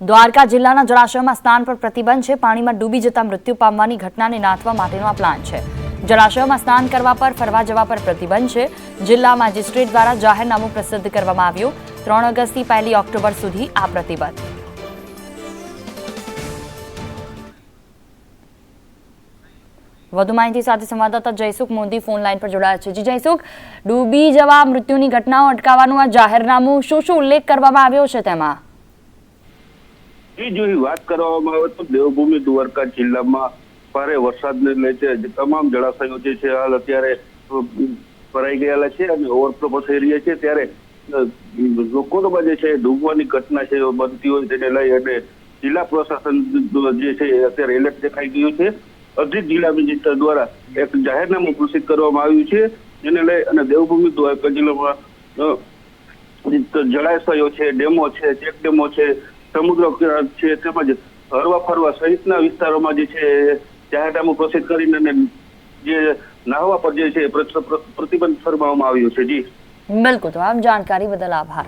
દ્વારકા જિલ્લાના જળાશયમાં સ્નાન પર પ્રતિબંધ છે. પાણીમાં ડૂબી જતા મૃત્યુ પામવાની ઘટનાને નાથવા માટેનો આ પ્લાન છે. જળાશયમાં સ્નાન કરવા પર, ફરવા જવા પર પ્રતિબંધ છે. જિલ્લા મેજિસ્ટ્રેટ દ્વારા જાહેરનામું પ્રસિદ્ધ કરવામાં આવ્યું. ત્રણ ઓગસ્ટથી પહેલી ઓક્ટોબર સુધી આ પ્રતિબંધ. વધુ માહિતી સાથે સંવાદદાતા જયસુખ મોદી ફોન લાઈન પર જોડાયા છે. જી જયસુખ, ડૂબી જવા મૃત્યુની ઘટનાઓ અટકાવવાનું આ જાહેરનામું શું શું ઉલ્લેખ કરવામાં આવ્યો છે તેમાં? જી, જો વાત કરવામાં આવે તો દેવભૂમિ દ્વારકા જિલ્લામાં ભારે વરસાદને લઈને તમામ જળાશયો જે છે હાલ અત્યારે ભરાઈ ગયેલા છે અને ઓવરફ્લો થઈ રહ્યા છે. ત્યારે લોકોમાં જે છે ડૂબવાની ઘટના છે બનતી હોય તેને લઈ અને જિલ્લા પ્રશાસન જે છે અત્યારે એલર્ટ દેખાઈ ગયું છે. અધિક જિલ્લા મેજિસ્ટર દ્વારા એક જાહેરનામું ઘોષિત કરવામાં આવ્યું છે. જેને લઈ અને દેવભૂમિ દ્વારકા જિલ્લામાં જળાશયો છે, ડેમો છે ચેક ડેમો છે સમુદ્ર છે તેમજ હરવા ફરવા સહિતના વિસ્તારોમાં જે છે, જાહેરનામું પ્રસિદ્ધ કરીને જે નાહવા પર જે છે પ્રતિબંધ ફરમાવવામાં આવ્યો છે. જી. બિલકુલ. તમામ જાણકારી બદલ આભાર.